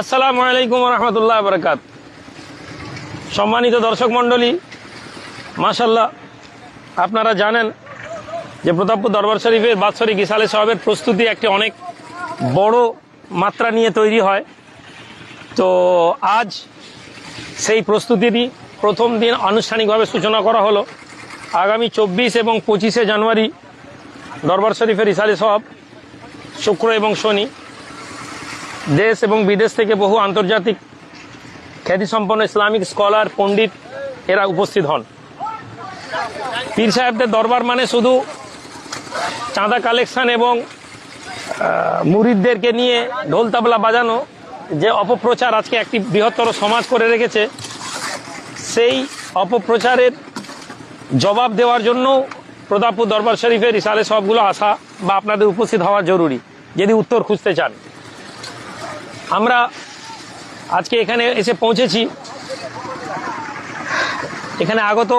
আসসালামু আলাইকুম রহমতুল্লাহ বরকাত। সম্মানিত দর্শক মণ্ডলী মাশাল্লাহ আপনারা জানেন যে প্রতাপপুর দরবার শরীফের বাৎসরিক ইসালে সাহেবের প্রস্তুতি একটি অনেক বড় মাত্রা নিয়ে তৈরি হয়। তো আজ সেই প্রস্তুতিরই প্রথম দিন আনুষ্ঠানিকভাবে সূচনা করা হলো। আগামী চব্বিশ এবং পঁচিশে জানুয়ারি দরবার শরীফের ইসালে সাহেব শুক্র এবং শনি। দেশ এবং বিদেশ থেকে বহু আন্তর্জাতিক খ্যাতিসম্পন্ন ইসলামিক স্কলার, পণ্ডিত এরা উপস্থিত হন। পীর সাহেবদের দরবার মানে শুধু চাঁদা কালেকশন এবং মুরিদদেরকে নিয়ে ঢোল তাবলা বাজানো, যে অপপ্রচার আজকে একটি বৃহত্তর সমাজ করে রেখেছে, সেই অপপ্রচারের জবাব দেওয়ার জন্য প্রতাপপুর দরবার শরীফের ইসালে সবগুলো আসা বা আপনাদের উপস্থিত হওয়া জরুরি, যদি উত্তর খুঁজতে চান। আমরা আজকে এখানে এসে পৌঁছেছি। এখানে আগত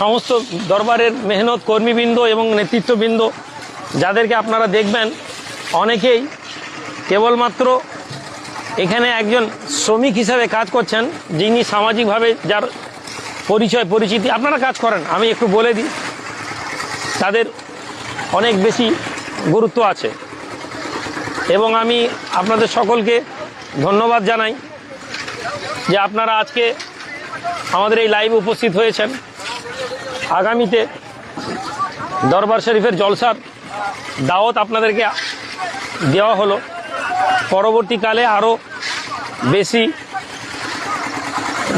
সমস্ত দরবারের মেহনত কর্মীবৃন্দ এবং নেতৃত্ববৃন্দ, যাদেরকে আপনারা দেখবেন, অনেকেই কেবলমাত্র এখানে একজন শ্রমিক হিসাবে কাজ করছেন, যিনি সামাজিকভাবে যার পরিচয়, পরিচিতি, আপনারা কাজ করেন, আমি একটু বলে দিই, তাদের অনেক বেশি গুরুত্ব আছে। এবং আমি আপনাদের সকলকে ধন্যবাদ জানাই যে আপনারা আজকে আমাদের এই লাইভে উপস্থিত হয়েছেন। আগামীতে দরবার শরীফের জলসার দাওয়াত আপনাদেরকে দেওয়া হলো। পরবর্তীকালে আরও বেশি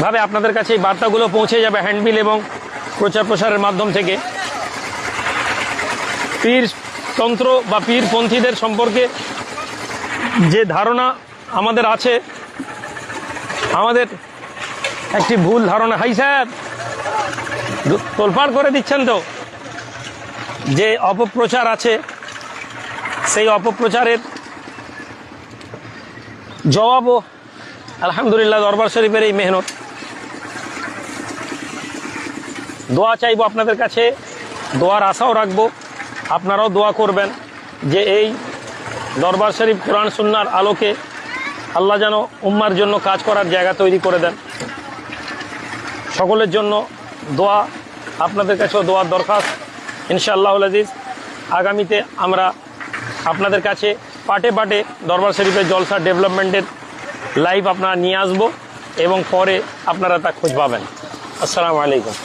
ভাবে আপনাদের কাছে এই বার্তাগুলো পৌঁছে যাবে হ্যান্ডবিল এবং প্রচার প্রসারের মাধ্যম থেকে। পীর তন্ত্র বা পীরপন্থীদের সম্পর্কে যে ধারণা আমাদের আছে, আমাদের একটি ভুল ধারণা, হাই স্যার, তোলপাড় করে দিচ্ছেন তো। যে অপপ্রচার আছে, সেই অপপ্রচারের জবাবও আলহামদুলিল্লাহ দরবার শরীফের এই মেহনত। দোয়া চাইব আপনাদের কাছে, দোয়ার আশাও রাখব, আপনারাও দোয়া করবেন যে এই দরবার শরীফ কোরআন সুন্নার আলোকে আল্লাহ যেন উম্মার জন্য কাজ করার জায়গা তৈরি করে দেন। সকলের জন্য দোয়া, আপনাদের কাছেও দোয়ার দরখাস্ত। ইনশাআল্লাহ আজিজ, আগামীতে আমরা আপনাদের কাছে পাটে পাটে দরবার শরীফের জলসা ডেভেলপমেন্টের লাইভ আপনারা নিয়ে আসব এবং পরে আপনারা তা খোঁজ পাবেন। আসসালামু আলাইকুম।